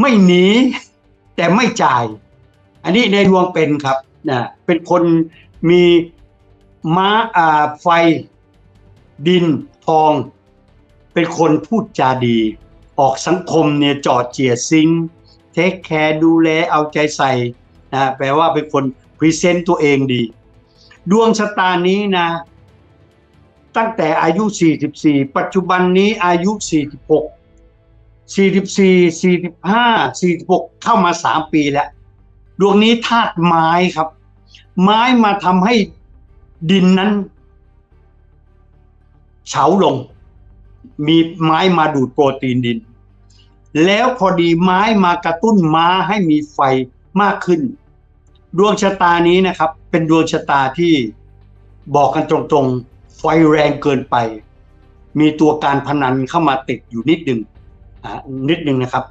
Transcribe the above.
ไม่หนีแต่ไม่จ่าย อันนี้ในดวงเป็นครับนะเป็นคนมีม้าอ่าไฟ ดินทอง เป็นคนพูดจาดี ออกสังคมเนี่ยจอดเจียซิงเทคแคร์ดูแลเอาใจใส่นะแปลว่าเป็นคนพรีเซนต์ตัวเองดี ดวงชะตานี้นะ ตั้งแต่อายุ 44 ปัจจุบันนี้อายุ 46 44 45 46 เข้ามา 3 ปีแล้ว ดวงนี้ธาตุไม้ครับ ไม้มาทำให้ดินนั้นเฉาลง มีไม้มาดูดโปรตีนดิน แล้วพอดีไม้มากระตุ้นม้าให้มีไฟมากขึ้น ดวงชะตานี้นะครับ เป็นดวงชะตาที่บอกกันตรงๆ ไฟแรงเกินไป มีตัวการพนันเข้ามาติดอยู่นิดหนึ่ง นิดหนึ่งนะครับ